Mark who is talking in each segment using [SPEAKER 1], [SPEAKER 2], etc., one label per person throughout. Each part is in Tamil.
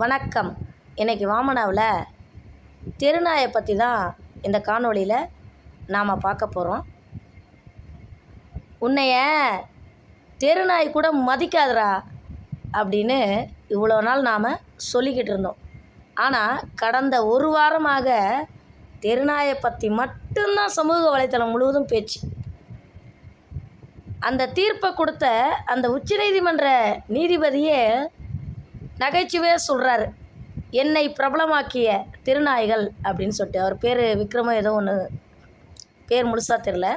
[SPEAKER 1] வணக்கம். இன்றைக்கி வாமனாவில் தெருநாயை பற்றி தான் இந்த காணொளியில் நாம் பார்க்க போகிறோம் உன்னைய தெருநாய் கூட மதிக்காதரா அப்படின்னு இவ்வளோ நாள் நாம் சொல்லிக்கிட்டு இருந்தோம். ஆனால் கடந்த ஒரு வாரமாக தெருநாயை பற்றி மட்டும்தான் சமூக வலைத்தளம் முழுவதும் பேச்சு. அந்த தீர்ப்பை கொடுத்த அந்த உச்சநீதிமன்ற நீதிபதியே நகைச்சுவையாக சொல்கிறாரு என்னை பிரபலமாக்கிய திருநாய்கள் அப்படின்னு சொல்லிட்டு. அவர் பேர் விக்ரமோ ஏதோ ஒன்று பேர் முழுசாக தெரில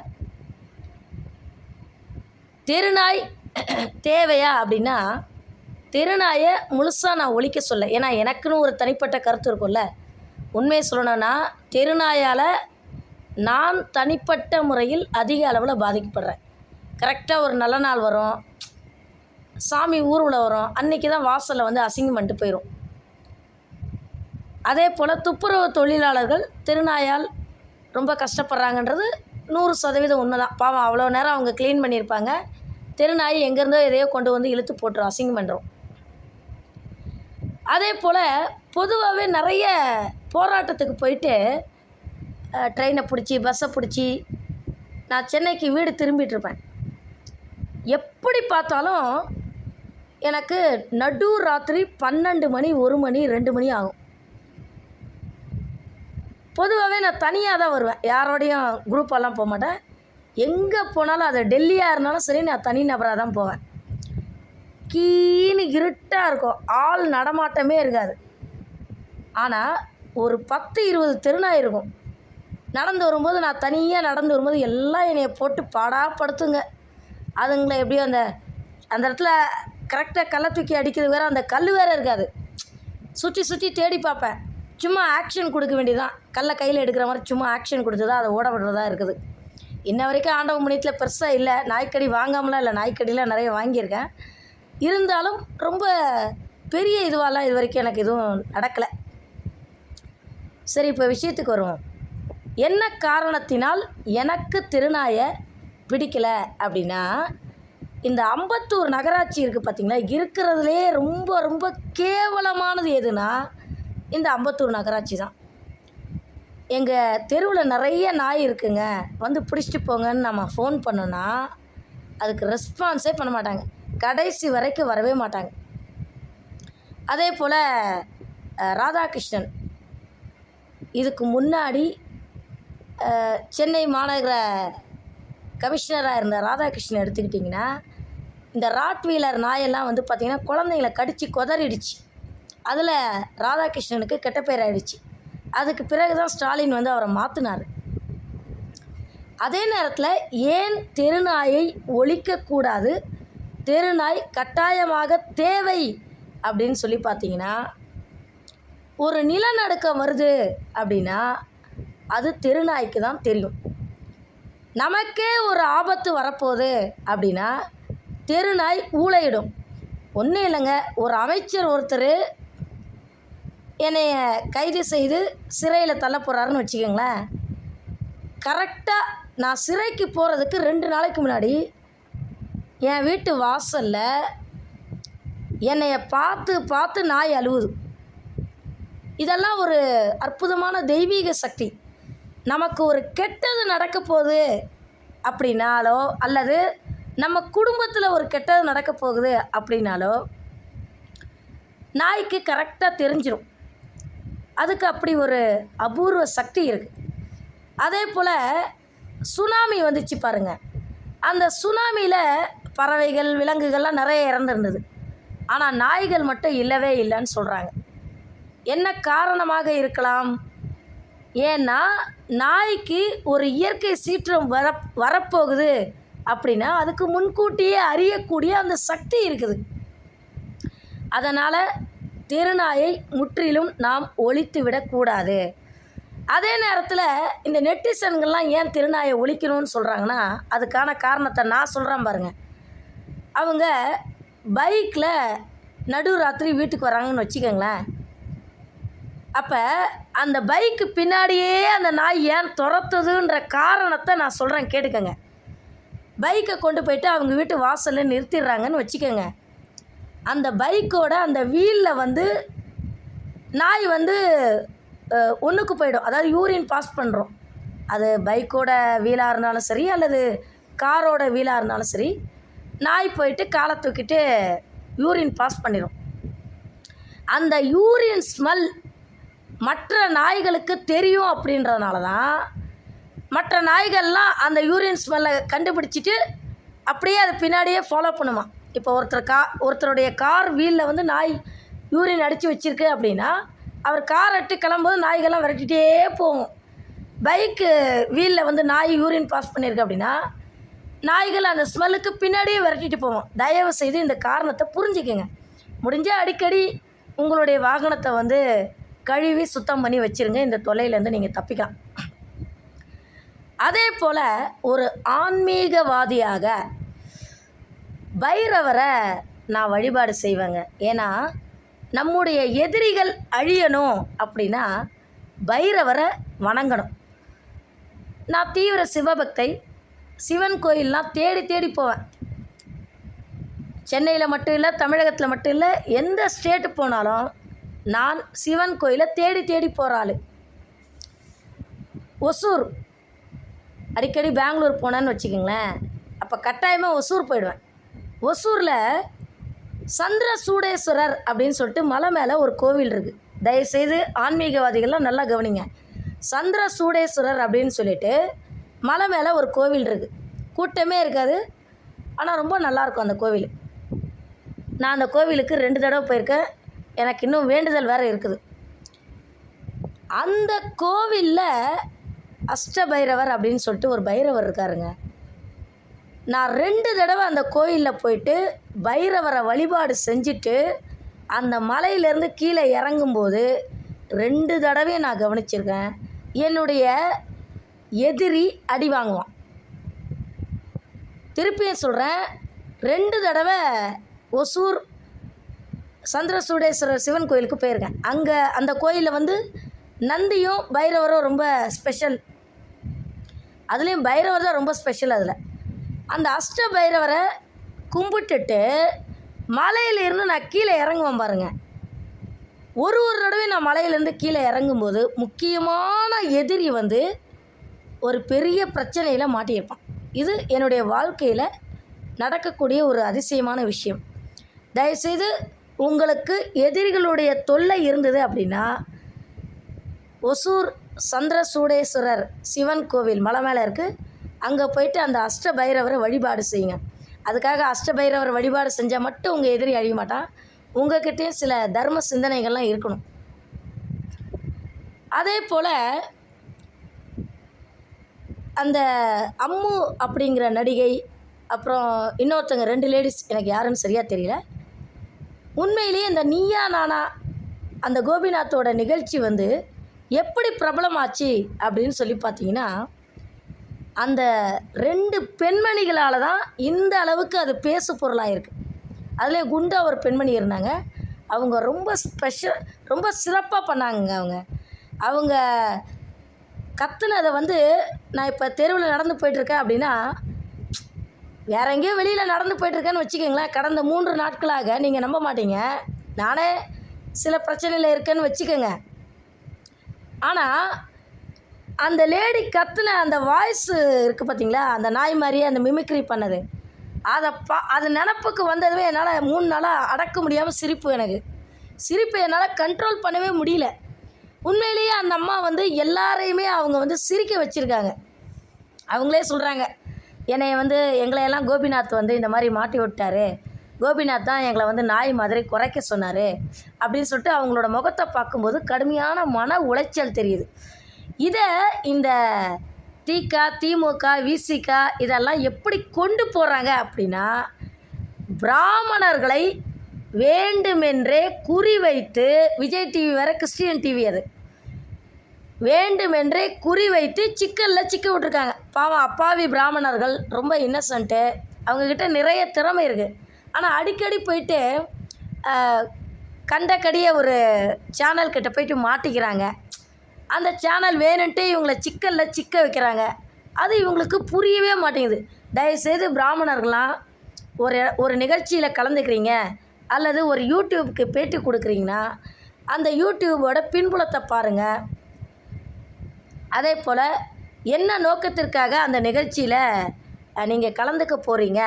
[SPEAKER 1] திருநாய் தேவையா அப்படின்னா திருநாயை முழுசாக நான் ஒழிக்க சொல்ல. ஏன்னா எனக்குன்னு ஒரு தனிப்பட்ட கருத்து இருக்கும்ல. உண்மையை சொல்லணும்னா தெருநாயால் நான் தனிப்பட்ட முறையில் அதிக அளவில் பாதிக்கப்படுறேன். கரெக்டாக ஒரு நல்ல நாள் வரும். சாமி ஊர்வலம் வரும். அன்றைக்கி தான் வாசலில் வந்து அசிங்கம் பண்ணிட்டு போயிடும் அதே போல் துப்புரவு தொழிலாளர்கள் திருநாயால் ரொம்ப கஷ்டப்படுறாங்கன்றது நூறு சதவீதம் உண்மை தான் பாவம் அவ்வளோ நேரம் அவங்க க்ளீன் பண்ணியிருப்பாங்க. திருநாய் எங்கேருந்தோ எதையோ கொண்டு வந்து இழுத்து போட்டுரும் அசிங்கம் பண்ணுறோம் அதே போல் பொதுவாகவே நிறைய போராட்டத்துக்கு போயிட்டு ட்ரெயினை பிடிச்சி பஸ்ஸை பிடிச்சி நான் சென்னைக்கு வீடு திரும்பிட்டு இருப்பேன். எப்படி பார்த்தாலும் எனக்கு நடு ராத்திரி பன்னெண்டு மணி ஒரு மணி ரெண்டு மணி ஆகும். பொதுவாகவே நான் தனியாக தான் வருவேன். யாரோடையும் குரூப்பெல்லாம் போக மாட்டேன். எங்கே போனாலும் அது டெல்லியாக இருந்தாலும் சரி நான் தனி நபராக தான் போவேன். கீன்னு இருட்டாக இருக்கும். ஆள் நடமாட்டமே இருக்காது. ஆனால் ஒரு பத்து இருபது தெருநாய் இருக்கும். நடந்து வரும்போது நான் தனியாக நடந்து வரும்போது எல்லாம் என்னைய போட்டு பாடாப்படுத்துங்க அதுங்களை எப்படியும் அந்த அந்த இடத்துல கரெக்டாக கல்லை தூக்கி அடிக்கிறது வேறு அந்த கல் வேறு இருக்காது. சுற்றி சுற்றி தேடி பார்ப்பேன். சும்மா ஆக்ஷன் கொடுக்க வேண்டியதான் கல்லை கையில் எடுக்கிற மாதிரி சும்மா ஆக்ஷன் கொடுத்து தான் அதை ஓட விடுறதா இருக்குது. இன்ன வரைக்கும் ஆண்டவ முனியத்தில் பெருசாக இல்லை. நாய்க்கடி வாங்காமலாம் இல்லை. நாய்க்கடிலாம் நிறைய வாங்கியிருக்கேன். இருந்தாலும் ரொம்ப பெரிய இதுவாலாம் இது வரைக்கும் எனக்கு எதுவும் நடக்கலை. சரி இப்போ விஷயத்துக்கு வருவோம். என்ன காரணத்தினால் எனக்கு திருநாயை பிடிக்கலை அப்படின்னா இந்த அம்பத்தூர் நகராட்சி இருக்குது பார்த்திங்களா? இருக்கிறதுலே ரொம்ப ரொம்ப கேவலமானது எதுனா இந்த அம்பத்தூர் நகராட்சி தான். எங்கள் தெருவில் நிறைய நாய் இருக்குங்க. வந்து பிடிச்சிட்டு போங்கன்னு நம்ம ஃபோன் பண்ணோன்னா அதுக்கு ரெஸ்பான்ஸே பண்ண மாட்டாங்க. கடைசி வரைக்கும் வரவே மாட்டாங்க. அதே போல் ராதாகிருஷ்ணன். இதுக்கு முன்னாடி சென்னை மாநகர கமிஷனராக இருந்த ராதாகிருஷ்ணன் எடுத்துக்கிட்டிங்கன்னா இந்த ராட்வீலர் நாயெல்லாம் வந்து பார்த்திங்கன்னா குழந்தைங்கள கடித்து கொதறிடுச்சு. அதில் ராதாகிருஷ்ணனுக்கு கெட்ட பேர் ஆயிடுச்சு. அதுக்கு பிறகு தான் ஸ்டாலின் வந்து அவரை மாற்றினார் அதே நேரத்தில் ஏன் தெருநாயை ஒழிக்கக்கூடாது தெருநாய் கட்டாயமாக தேவை அப்படின்னு சொல்லி பார்த்தீங்கன்னா ஒரு நிலநடுக்கம் வருது அப்படின்னா அது தெருநாய்க்கு தான் தெரியும். நமக்கே ஒரு ஆபத்து வரப்போகுது அப்படின்னா தெருநாய் ஊழையிடும் ஒன்றும் இல்லைங்க ஒரு அமைச்சர் ஒருத்தர் என்னைய கைது செய்து சிறையில் தள்ள போகிறாருன்னு வச்சுக்கோங்களேன். கரெக்டாக நான் சிறைக்கு போகிறதுக்கு ரெண்டு நாளைக்கு முன்னாடி என் வீட்டு வாசலில் என்னைய பார்த்து பார்த்து நாய் அழுவுது. இதெல்லாம் ஒரு அற்புதமான தெய்வீக சக்தி. நமக்கு ஒரு கெட்டது நடக்க போகுது அப்படின்னாலோ அல்லது நம்ம குடும்பத்தில் ஒரு கெட்டது நடக்க போகுது அப்படின்னாலோ நாய்க்கு கரெக்டாக தெரிஞ்சிடும் அதுக்கு அப்படி ஒரு அபூர்வ சக்தி இருக்குது அதே போல் சுனாமி வந்துச்சு பாருங்கள் அந்த சுனாமியில் பறவைகள் விலங்குகள்லாம் நிறைய இறந்துருந்தது. ஆனால் நாய்கள் மட்டும் இல்லவே இல்லைன்னு சொல்கிறாங்க என்ன காரணமாக இருக்கலாம்? ஏன்னா நாய்க்கு ஒரு இயற்கை சீற்றம் வர வரப்போகுது. அப்படின்னா அதுக்கு முன்கூட்டியே அறியக்கூடிய அந்த சக்தி இருக்குது. அதனால் திருநாயை முற்றிலும் நாம் ஒழித்து விடக்கூடாது அதே நேரத்தில் இந்த நெட்டிசன்கள்லாம் ஏன் திருநாயை ஒழிக்கணும்னு சொல்கிறாங்கன்னா அதுக்கான காரணத்தை நான் சொல்கிறேன் பாருங்கள் அவங்க பைக்கில் நடு ராத்திரி வீட்டுக்கு வராங்கன்னு வச்சுக்கோங்களேன். அப்போ அந்த பைக்கு பின்னாடியே அந்த நாய் ஏன் துரத்துதுன்ற காரணத்தை நான் சொல்கிறேன் கேட்டுக்கங்க. பைக்கை கொண்டு போயிட்டு அவங்க வீட்டு வாசலில் நிறுத்திடுறாங்கன்னு வச்சுக்கோங்க. அந்த பைக்கோட அந்த வீலில் வந்து நாய் வந்து ஒன்றுக்கு போயிடும். அதாவது யூரின் பாஸ் பண்ணுறோம் அது பைக்கோட வீலாக இருந்தாலும் சரி அல்லது காரோட வீலாக இருந்தாலும் சரி நாய் போயிட்டு காலை தூக்கிட்டு யூரின் பாஸ் பண்ணிடும் அந்த யூரின் ஸ்மெல் மற்ற நாய்களுக்கு தெரியும் அப்படின்றதுனால தான் மற்ற நாய்கள்லாம் அந்த யூரின் ஸ்மெல்லை கண்டுபிடிச்சிட்டு அப்படியே அது பின்னாடியே ஃபாலோ பண்ணுமா. இப்போ ஒருத்தர் கா ஒருத்தருடைய கார் வீலில் வந்து நாய் யூரின் அடித்து வச்சுருக்கு அப்படின்னா அவர் கார் அட்டு கிளம்பும்போது நாய்கள்லாம் விரட்டிகிட்டே போகும். பைக்கு வீலில் வந்து நாய் யூரின் பாஸ் பண்ணியிருக்கு அப்படின்னா நாய்கள் அந்த ஸ்மெல்லுக்கு பின்னாடியே விரட்டிட்டு போவோம் தயவு செய்து இந்த காரணத்தை புரிஞ்சுக்கோங்க. முடிஞ்சால் அடிக்கடி உங்களுடைய வாகனத்தை வந்து கழுவி சுத்தம் பண்ணி வச்சிருங்க. இந்த தொல்லையிலேருந்து நீங்கள் தப்பிக்கலாம். அதே போல் ஒரு ஆன்மீகவாதியாக பைரவரை நான் வழிபாடு செய்வேங்க. ஏன்னா நம்முடைய எதிரிகள் அழியணும் அப்படின்னா பைரவரை வணங்கணும். நான் தீவிர சிவபக்தை சிவன் கோயிலெலாம் தேடி தேடி போவேன். சென்னையில் மட்டும் இல்லை தமிழகத்தில் மட்டும் இல்லை எந்த ஸ்டேட்டு போனாலும் நான் சிவன் கோயிலை தேடி தேடி போகிற ஆள். ஒசூர் அடிக்கடி பெங்களூர் போனேன்னு வச்சுக்கோங்களேன். அப்போ கட்டாயமாக ஒசூர் போயிடுவேன். ஒசூரில் சந்திர சூடேஸ்வரர் அப்படின்னு சொல்லிட்டு மலை மேலே ஒரு கோவில் இருக்குது தயவுசெய்து ஆன்மீகவாதிகள்லாம் நல்லா கவனிங்க. சந்திர சூடேஸ்வரர் அப்படின்னு சொல்லிட்டு மலை மேலே ஒரு கோவில் இருக்குது கூட்டமே இருக்காது. ஆனால் ரொம்ப நல்லாயிருக்கும் அந்த கோவில். நான் அந்த கோவிலுக்கு ரெண்டு தடவை போயிருக்கேன். எனக்கு இன்னும் வேண்டுதல் வேறு இருக்குது. அந்த கோவிலில் அஷ்டபைரவர் அப்படின்னு சொல்லிட்டு ஒரு பைரவர் இருக்காருங்க. நான் ரெண்டு தடவை அந்த கோயிலில் போயிட்டு பைரவரை வழிபாடு செஞ்சுட்டு அந்த மலையிலேருந்து கீழே இறங்கும்போது ரெண்டு தடவையும் நான் கவனிச்சிருக்கேன். என்னுடைய எதிரி அடி வாங்குவான். திருப்பியும் சொல்கிறேன் ரெண்டு தடவை ஒசூர் சந்திரசூடேஸ்வரர் சிவன் கோயிலுக்கு போயிருக்கேன். அங்கே அந்த கோயிலில் வந்து நந்தியும் பைரவரும் ரொம்ப ஸ்பெஷல் அதுலேயும் பைரவர் தான் ரொம்ப ஸ்பெஷல் அதில். அந்த அஷ்ட பைரவரை கும்பிட்டுட்டு மலையிலேருந்து நான் கீழே இறங்குவேன் பாருங்க. ஒரு ஒரு தடவையும் நான் மலையிலேருந்து கீழே இறங்கும்போது முக்கியமான எதிரி வந்து ஒரு பெரிய பிரச்சனையில் மாட்டியிருப்பான் இது என்னுடைய வாழ்க்கையில் நடக்கக்கூடிய ஒரு அதிசயமான விஷயம். தயவுசெய்து உங்களுக்கு எதிரிகளுடைய தொல்லை இருந்தது அப்படின்னா ஒசூர் சந்திரசூடேஸ்வரர் சிவன் கோவில் மலை மேலே இருக்குது அங்கே போயிட்டு அந்த அஷ்ட பைரவரை வழிபாடு செய்யுங்க. அதுக்காக அஷ்டபைரவர் வழிபாடு செஞ்சால் மட்டும் உங்கள் எதிரி அழிய மாட்டான். உங்ககிட்டயும் சில தர்ம சிந்தனைகள்லாம் இருக்கணும். அதே போல் அந்த அம்மு அப்படிங்கிற நடிகை அப்புறம் இன்னொருத்தங்க ரெண்டு லேடிஸ் எனக்கு யாருன்னு சரியாக தெரியல. உண்மையிலேயே இந்த நீயா நானா அந்த கோபிநாத்தோட நிகழ்ச்சி வந்து எப்படி பிரபலமாச்சு அப்படின்னு சொல்லி பார்த்தீங்கன்னா அந்த ரெண்டு பெண்மணிகளால் தான் இந்த அளவுக்கு அது பேசு பொருளாக இருக்குது அதுலேயும் குண்டா ஒரு பெண்மணி இருந்தாங்க. அவங்க ரொம்ப ஸ்பெஷல் ரொம்ப சிறப்பாக பண்ணாங்கங்க அவங்க. அவங்க கத்துனதை வந்து நான் இப்போ தெருவில் நடந்து போயிட்டுருக்கேன் அப்படின்னா வேற எங்கேயோ வெளியில் நடந்து போயிட்டுருக்கேன்னு வச்சுக்கோங்களேன். கடந்த மூன்று நாட்களாக நீங்கள் நம்ப மாட்டீங்க. நானே சில பிரச்சனையில் இருக்கேன்னு வச்சுக்கோங்க. ஆனால் அந்த லேடி கத்துன அந்த வாய்ஸ் இருக்குது பார்த்தீங்களா அந்த நாய் மாதிரியே அந்த மிமிக்ரி பண்ணது. அதை பா அது நினப்புக்கு வந்ததுமே என்னால் மூணு நாளாக அடக்க முடியாமல் சிரிப்பு எனக்கு. சிரிப்பை என்னால் கண்ட்ரோல் பண்ணவே முடியல. உண்மையிலேயே அந்த அம்மா வந்து எல்லாரையுமே அவங்க வந்து சிரிக்க வச்சுருக்காங்க. அவங்களே சொல்கிறாங்க என்னை வந்து எங்களையெல்லாம் கோபிநாத் வந்து இந்த மாதிரி மாட்டி விட்டாரு. கோபிநாத் தான் எங்களை வந்து நாய் மாதிரி குறைக்க சொன்னார் அப்படின்னு சொல்லிட்டு அவங்களோட முகத்தை பார்க்கும்போது கடுமையான மன உளைச்சல் தெரியுது. இதை இந்த திக திமுக விசிக இதெல்லாம் எப்படி கொண்டு போகிறாங்க அப்படின்னா பிராமணர்களை வேண்டுமென்றே குறிவைத்து விஜய் டிவி வேறு கிறிஸ்டியன் டிவி அது. வேண்டுமென்றே குறிவைத்து சிக்கலில் சிக்க விட்ருக்காங்க பாவம் அப்பாவி பிராமணர்கள் ரொம்ப இன்னசென்ட்டு அவங்கக்கிட்ட நிறைய திறமை இருக்குது ஆனால் அடிக்கடி போயிட்டு ஆஹ், கண்டக்கடிய ஒரு சேனல் கிட்ட போயிட்டு மாட்டிக்கிறாங்க. அந்த சேனல் வேணுன்ட்டு இவங்களை சிக்கலில் சிக்க வைக்கிறாங்க. அது இவங்களுக்கு புரியவே மாட்டேங்குது. தயவுசெய்து பிராமணர்கள்லாம் ஒரு ஒரு நிகழ்ச்சியில் கலந்துக்கிறீங்க அல்லது ஒரு யூடியூப்க்கு பேட்டி கொடுக்குறீங்கன்னா அந்த யூடியூபோட பின்புலத்தை பாருங்கள் அதே போல் என்ன நோக்கத்திற்காக அந்த நிகழ்ச்சியில் நீங்கள் கலந்துக்க போகிறீங்க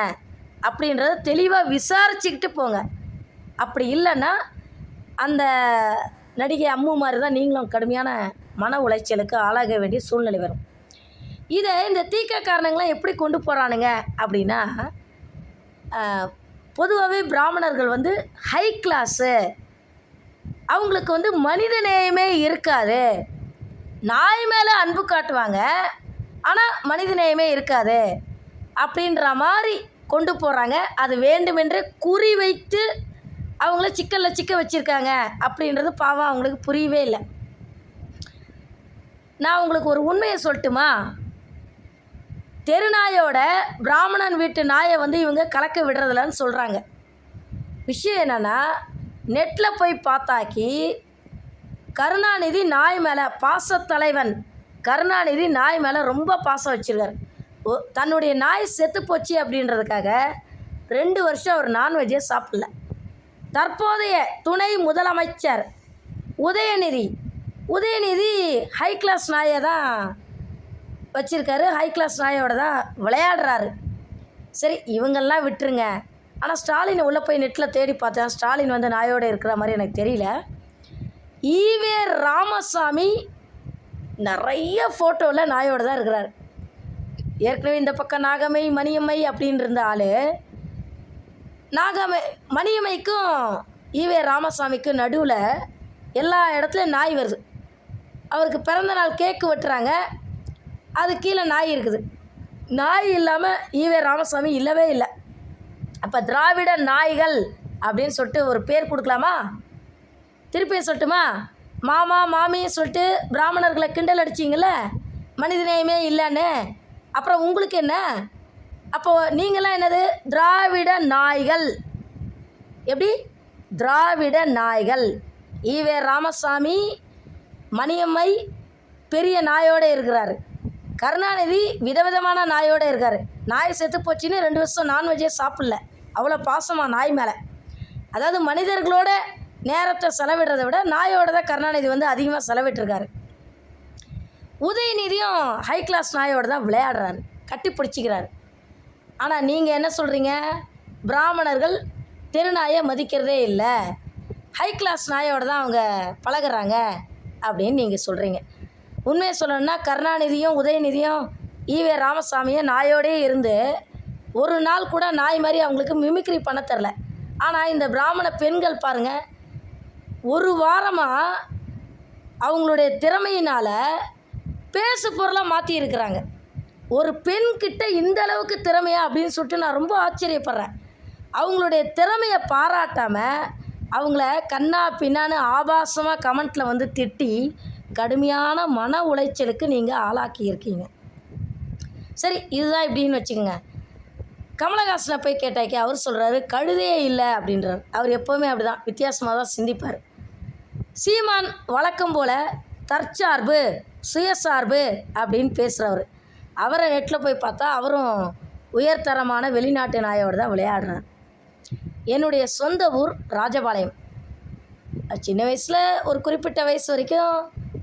[SPEAKER 1] அப்படின்றத தெளிவாக விசாரிச்சுக்கிட்டு போங்க. அப்படி இல்லைன்னா அந்த நடிகை அம்மு மாதிரி தான் நீங்களும் கடுமையான மன உளைச்சலுக்கு ஆளாக வேண்டிய சூழ்நிலை வரும். இதை இந்த தீக்க காரணங்கள்லாம் எப்படி கொண்டு போகிறானுங்க அப்படின்னா பொதுவாகவே பிராமணர்கள் வந்து ஹை கிளாஸு அவங்களுக்கு வந்து மனித நேயமே இருக்காது. நாய் மேலே அன்பு காட்டுவாங்க ஆனால் மனித நேயமே இருக்காது. அப்படின்ற மாதிரி கொண்டு போகிறாங்க அது வேண்டுமென்றே குறி வைத்து அவங்கள சிக்கலில் சிக்க வச்சுருக்காங்க. அப்படின்றது பாவம் அவங்களுக்கு புரியவே இல்லை. நான் உங்களுக்கு ஒரு உண்மையை சொல்லட்டுமா? தெருநாயோட பிராமணன் வீட்டு நாயை வந்து இவங்க கலக்க விடுறதில்லன்னு சொல்கிறாங்க விஷயம் என்னென்னா நெட்டில் போய் பார்த்தாக்கி கருணாநிதி நாய் மேலே பாசத்தலைவன் கருணாநிதி நாய் மேலே ரொம்ப பாசம் வச்சுருக்காரு. தன்னுடைய நாய் செத்து போச்சு அப்படின்றதுக்காக ரெண்டு வருஷம் அவர் நான்வெஜ்ஜே சாப்பிடல. தற்போதைய துணை முதலமைச்சர் உதயநிதி. உதயநிதி ஹை கிளாஸ் நாயை தான் வச்சுருக்காரு. ஹை கிளாஸ் நாயோட தான் விளையாடுறாரு. சரி இவங்கெல்லாம் விட்டுருங்க. ஆனால் ஸ்டாலின் உள்ளே போய் நெட்டில் தேடி பார்த்தேன் ஸ்டாலின் வந்து நாயோடு இருக்கிற மாதிரி எனக்கு தெரியல. ஈவே ராமசாமி நிறைய ஃபோட்டோவில் நாயோடு தான் இருக்கிறார். ஏற்கனவே இந்த பக்கம் நாகமை மணியம்மை அப்படின்னு இருந்த ஆள். நாகமை மணியம்மைக்கும் ஈவே ராமசாமிக்கும் நடுவில் எல்லா இடத்துலையும் நாய் வருது. அவருக்கு பிறந்த நாள் கேக்கு வெட்டுறாங்க. அது கீழே நாய் இருக்குது. நாய் இல்லாமல் ஈவே ராமசாமி இல்லவே இல்லை. அப்போ திராவிட நாய்கள் அப்படின்னு சொல்லிட்டு ஒரு பேர் கொடுக்கலாமா? திருப்பியும் சொல்லட்டுமா? மாமா மாமின்னு சொல்லிட்டு பிராமணர்களை கிண்டல் அடிச்சிங்கள மனிதநேயமே இல்லைன்னு. அப்புறம் உங்களுக்கு என்ன? அப்போது நீங்களாம் என்னது? திராவிட நாய்கள். எப்படி? திராவிட நாய்கள். ஈவே ராமசாமி மணியம்மை பெரிய நாயோடு இருக்கிறாரு. கருணாநிதி விதவிதமான நாயோடு இருக்கார். நாய் செத்து போச்சுன்னு ரெண்டு வருஷம் நான்வெஜ்ஜே சாப்பிடல. அவ்வளோ பாசமாக நாய் மேலே. அதாவது மனிதர்களோட நேரத்தை செலவிடுறதை விட நாயோட தான் கருணாநிதி வந்து அதிகமாக செலவிட்டுருக்காரு. உதயநிதியும் ஹை கிளாஸ் நாயோட தான் விளையாடுறாரு. கட்டி பிடிச்சிக்கிறாரு. ஆனால் நீங்கள் என்ன சொல்கிறீங்க பிராமணர்கள் தெருநாயை மதிக்கிறதே இல்லை. ஹை கிளாஸ் நாயோட தான் அவங்க பழகுறாங்க அப்படின்னு நீங்கள் சொல்கிறீங்க உண்மையை சொல்லணும்னா கருணாநிதியும் உதயநிதியும் ஈவே ராமசாமியும் நாயோடே இருந்து ஒரு நாள் கூட நாய் மாதிரி அவங்களுக்கு மிமிக்ரி பண்ண தெரில ஆனால் இந்த பிராமண பெண்கள் பாருங்கள் ஒரு வாரமாக அவங்களுடைய திறமையினால் பேசு பொருளாக மாற்றியிருக்கிறாங்க ஒரு பெண்கிட்ட இந்த அளவுக்கு திறமையா அப்படின்னு சொல்லிட்டு நான் ரொம்ப ஆச்சரியப்படுறேன். அவங்களுடைய திறமையை பாராட்டாமல் அவங்கள கண்ணா பின்னான்னு ஆபாசமாக கமெண்ட்டில் வந்து திட்டி கடுமையான மன உளைச்சலுக்கு நீங்கள் ஆளாக்கி இருக்கீங்க சரி இதுதான் இப்படின்னு வச்சுக்கோங்க. கமலஹாசனை போய் கேட்டாக்கி அவர் சொல்கிறாரு கழுதையே இல்லை அப்படின்றார். அவர் எப்போவுமே அப்படி தான் வித்தியாசமாக தான் சிந்திப்பார். சீமான் வழக்கம் போல் தற்சார்பு சுயசார்பு அப்படின்னு பேசுகிறவர் அவரை நெட்டில் போய் பார்த்தா அவரும் உயர்தரமான வெளிநாட்டு நாயோடு தான் விளையாடுறார். என்னுடைய சொந்த ஊர் ராஜபாளையம். சின்ன வயசில் ஒரு குறிப்பிட்ட வயசு வரைக்கும்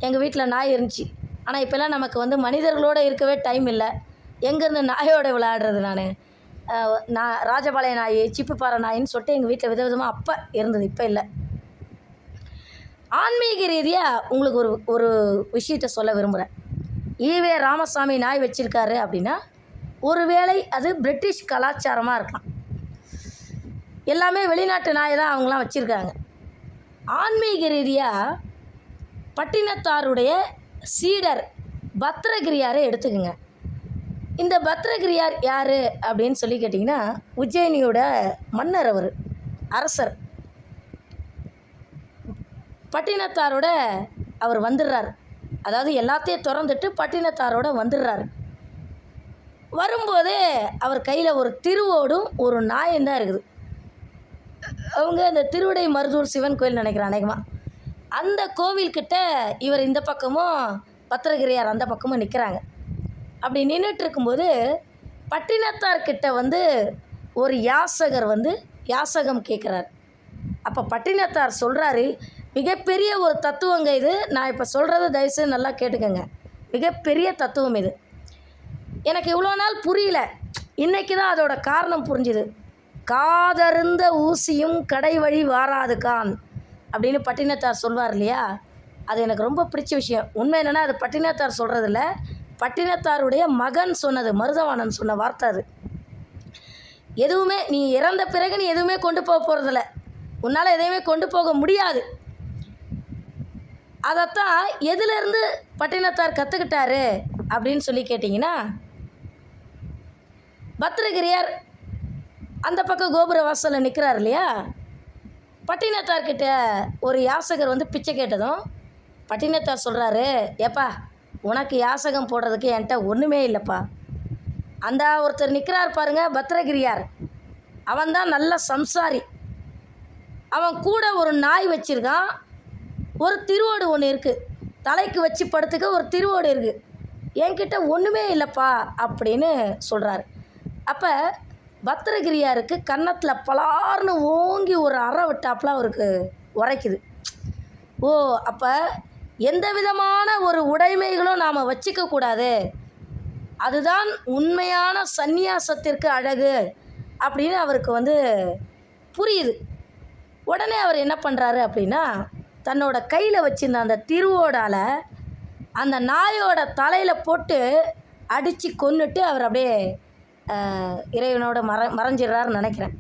[SPEAKER 1] எங்கள் வீட்டில் நாய் இருந்துச்சு. ஆனால் இப்போல்லாம் நமக்கு வந்து மனிதர்களோடு இருக்கவே டைம் இல்லை. எங்கேருந்து நாயோட விளையாடுறது நான்? நான் ராஜபாளைய நாய் சிப்புப்பாறை நாயின்னு சொல்லிட்டு எங்கள் வீட்டில் விதவிதமாக அப்போ இருந்தது இப்போ இல்லை. ஆன்மீக ரீதியாக உங்களுக்கு ஒரு ஒரு விஷயத்த சொல்ல விரும்புகிறேன் ஈவே ராமசாமி நாய் வச்சுருக்காரு அப்படின்னா ஒருவேளை அது பிரிட்டிஷ் கலாச்சாரமாக இருக்கலாம். எல்லாமே வெளிநாட்டு நாய் தான் அவங்களாம் வச்சுருக்காங்க. ஆன்மீக ரீதியாக பட்டினத்தாருடைய சீடர் பத்ரகிரியாரை எடுத்துக்கோங்க. இந்த பத்ரகிரியார் யார் அப்படின்னு சொல்லி கேட்டிங்கன்னா உஜ்ஜயினியோட மன்னர் அவர் அரசர். பட்டினத்தாரோட அவர் வந்துடுறார். அதாவது எல்லாத்தையும் திறந்துட்டு பட்டினத்தாரோட வந்துடுறாரு. வரும்போதே அவர் கையில் ஒரு திருவோடும் ஒரு நாயும் தான் இருக்குது. அவங்க அந்த திருவிடை மருதூர் சிவன் கோயில் நினைக்கிறேன் அநேகமாக அந்த கோவில்கிட்ட இவர் இந்த பக்கமும் பத்திரகிரியார் அந்த பக்கமும் நிற்கிறாங்க அப்படி நின்றுட்டு இருக்கும்போது பட்டினத்தார்கிட்ட வந்து ஒரு யாசகர் வந்து யாசகம் கேட்குறார் அப்போ பட்டினத்தார் சொல்கிறாரு மிகப்பெரிய ஒரு தத்துவங்க இது. நான் இப்போ சொல்கிறத தயவுசெய்து நல்லா கேட்டுக்கோங்க. மிகப்பெரிய தத்துவம் இது. எனக்கு இவ்வளோ நாள் புரியல. இன்றைக்கி தான் அதோட காரணம் புரிஞ்சுது. காதருந்த ஊசியும் கடை வழி வாராது கான் அப்படின்னு பட்டினத்தார் சொல்வார் இல்லையா? அது எனக்கு ரொம்ப பிடிச்ச விஷயம். உண்மை என்னென்னா அது பட்டினத்தார் சொல்கிறதில்ல பட்டினத்தாருடைய மகன் சொன்னது மருதவாணன் சொன்ன வார்த்தை அது. எதுவுமே நீ இறந்த பிறகு நீ எதுவுமே கொண்டு போக போகிறதில்ல உன்னால் எதையுமே கொண்டு போக முடியாது. அதைத்தான் எதுலேருந்து பட்டினத்தார் கற்றுக்கிட்டாரு அப்படின்னு சொல்லி கேட்டிங்கன்னா பத்திரகிரியார் அந்த பக்கம் கோபுர வாசலில் நிற்கிறார் இல்லையா? பட்டினத்தார்கிட்ட ஒரு யாசகர் வந்து பிச்சை கேட்டதும் பட்டினத்தார் சொல்கிறாரு ஏப்பா உனக்கு யாசகம் போடுறதுக்கு என்கிட்ட ஒன்றுமே இல்லைப்பா. அந்த ஒருத்தர் நிற்கிறார் பாருங்க பத்திரகிரியார். அவன்தான் நல்ல சம்சாரி. அவன் கூட ஒரு நாய் வச்சிருக்கான் ஒரு திருவோடு ஒன்று இருக்குது தலைக்கு வச்சு படுத்துக்க ஒரு திருவோடு இருக்குது என்கிட்ட ஒன்றுமே இல்லைப்பா அப்படின்னு சொல்கிறாரு அப்போ பத்திரகிரியாருக்கு கன்னத்தில் பலார்னு ஓங்கி ஒரு அறை விட்டாப்புல அவருக்கு உரைக்குது. ஓ அப்போ எந்த விதமான ஒரு உடைமைகளும் நாம் வச்சுக்கக்கூடாது அதுதான் உண்மையான சந்நியாசத்திற்கு அழகு அப்படின்னு அவருக்கு வந்து புரியுது. உடனே அவர் என்ன பண்ணுறாரு அப்படின்னா தன்னோட கையில் வச்சிருந்த அந்த திருவோடால் அந்த நாயோட தலையில் போட்டு அடித்து கொன்னுட்டு அவர் அப்படியே இறைவனோட மற மறைஞ்சிடுறாருன்னு நினைக்கிறேன்.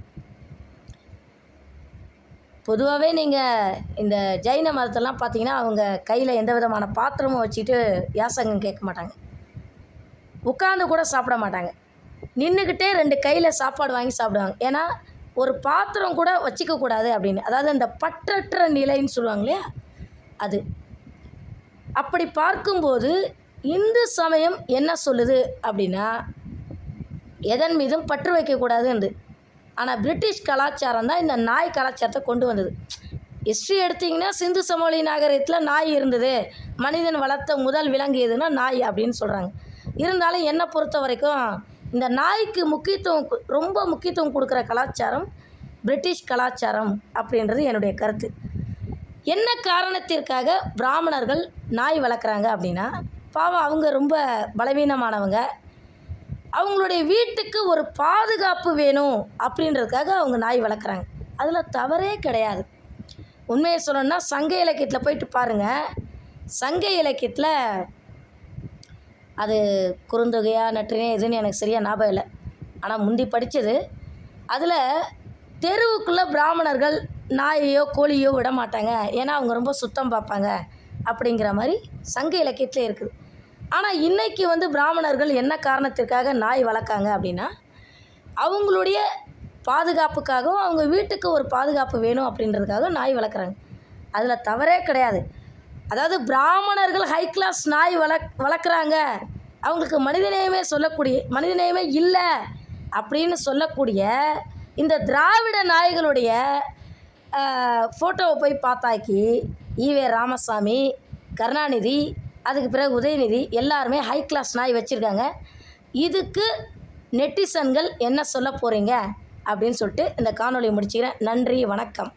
[SPEAKER 1] பொதுவாகவே நீங்கள் இந்த ஜைன மதத்தெல்லாம் பார்த்தீங்கன்னா அவங்க கையில் எந்த விதமான பாத்திரமும் வச்சுட்டு யாசகம் கேட்க மாட்டாங்க. உட்காந்து கூட சாப்பிட மாட்டாங்க. நின்றுக்கிட்டே ரெண்டு கையில் சாப்பாடு வாங்கி சாப்பிடுவாங்க. ஏன்னா ஒரு பாத்திரம் கூட வச்சிக்கக்கூடாது அப்படின்னு. அதாவது அந்த பற்றற்ற நிலைன்னு சொல்லுவாங்க இல்லையா அது. அப்படி பார்க்கும்போது இந்து சமயம் என்ன சொல்லுது அப்படின்னா எதன் மீதும் பற்று வைக்கக்கூடாதுன்னு ஆனால் பிரிட்டிஷ் கலாச்சாரம் தான் இந்த நாய் கலாச்சாரத்தை கொண்டு வந்தது. ஹிஸ்ட்ரி எடுத்திங்கன்னா சிந்து சமவெளி நாகரிகத்தில் நாய் இருந்தது. மனிதன் வளர்த்த முதல் விலங்கு எதுன்னா நாய் அப்படின்னு சொல்கிறாங்க இருந்தாலும் என்னை பொறுத்த வரைக்கும் இந்த நாய்க்கு முக்கியத்துவம் கு- ரொம்ப முக்கியத்துவம் கொடுக்குற கலாச்சாரம் பிரிட்டிஷ் கலாச்சாரம் அப்படின்றது என்னுடைய கருத்து. என்ன காரணத்திற்காக பிராமணர்கள் நாய் வளர்க்குறாங்க அப்படின்னா பாவம் அவங்க ரொம்ப பலவீனமானவங்க. அவங்களுடைய வீட்டுக்கு ஒரு பாதுகாப்பு வேணும் அப்படின்றதுக்காக அவங்க நாய் வளர்க்குறாங்க. அதில் தவறே கிடையாது. உண்மையை சொல்லணும்னா சங்க இலக்கியத்தில் போயிட்டு பாருங்கள் சங்க இலக்கியத்தில் அது குறுந்தொகையா நற்றினே எதுன்னு எனக்கு சரியாக ஞாபகம் இல்லை. ஆனால் முந்தி படித்தது அதில் தெருவுக்குள்ளே பிராமணர்கள் நாயையோ கோழியோ விட மாட்டாங்க. ஏன்னா அவங்க ரொம்ப சுத்தம் பார்ப்பாங்க அப்படிங்கிற மாதிரி சங்க இலக்கியத்தில் இருக்குது. ஆனால் இன்றைக்கி வந்து பிராமணர்கள் என்ன காரணத்திற்காக நாய் வளர்க்காங்க அப்படின்னா அவங்களுடைய பாதுகாப்புக்காகவும் அவங்க வீட்டுக்கு ஒரு பாதுகாப்பு வேணும் அப்படின்றதுக்காகவும் நாய் வளர்க்குறாங்க. அதில் தவறே கிடையாது. அதாவது பிராமணர்கள் ஹை கிளாஸ் நாய் வளக் வளர்க்குறாங்க. அவங்களுக்கு மனிதநேயமே சொல்லக்கூடிய மனிதநேயமே இல்லை அப்படின்னு சொல்லக்கூடிய இந்த திராவிட நாய்களுடைய ஃபோட்டோவை போய் பார்த்தாக்கி ஈவே ராமசாமி கருணாநிதி அதுக்கு பிறகு உதயநிதி எல்லாருமே ஹை கிளாஸ் நாய் வச்சுருக்காங்க. இதுக்கு நெட்டிசன்கள் என்ன சொல்ல போகிறீங்க அப்படின்னு சொல்லிட்டு இந்த காணொலியை முடிச்சுக்கிறேன். நன்றி வணக்கம்.